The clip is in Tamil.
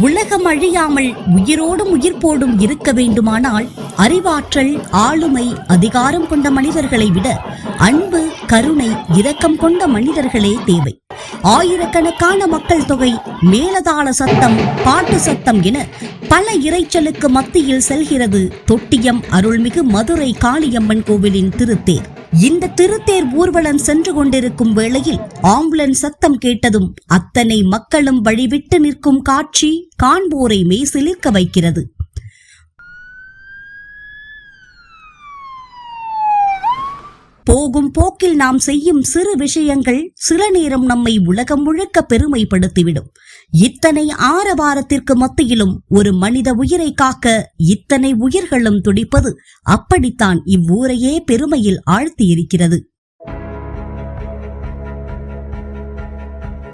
உலகம் அழியாமல் உயிரோடும் உயிர்ப்போடும் இருக்க வேண்டுமானால் அறிவாற்றல் ஆளுமை அதிகாரம் கொண்ட மனிதர்களை விட அன்பு கருணை இரக்கம் கொண்ட மனிதர்களே தேவை. ஆயிரக்கணக்கான மக்கள் தொகை மேலதாள சத்தம் பாட்டு சத்தம் என பல இரைச்சலுக்கு மத்தியில் செல்கிறது தொட்டியம் அருள்மிகு மதுரை காளியம்மன் கோவிலின் திருத்தேர். இந்த திருத்தேர் ஊர்வலம் சென்று கொண்டிருக்கும் வேளையில் ஆம்புலன்ஸ் சத்தம் கேட்டதும் அத்தனை மக்களும் வழிவிட்டு நிற்கும் காட்சி காண்போரை மெய்சிலிர்க்க வைக்கிறது. போகும் போக்கில் நாம் செய்யும் சிறு விஷயங்கள் சில நேரம் நம்மை உலகம் முழுக்க பெருமைப்படுத்திவிடும். இத்தனை ஆரவாரத்திற்கு மத்தியிலும் ஒரு மனித உயிரை காக்க இத்தனை உயிர்களும் துடிப்பது அப்படித்தான் இவ்வூரையே பெருமையில் ஆழ்த்தியிருக்கிறது.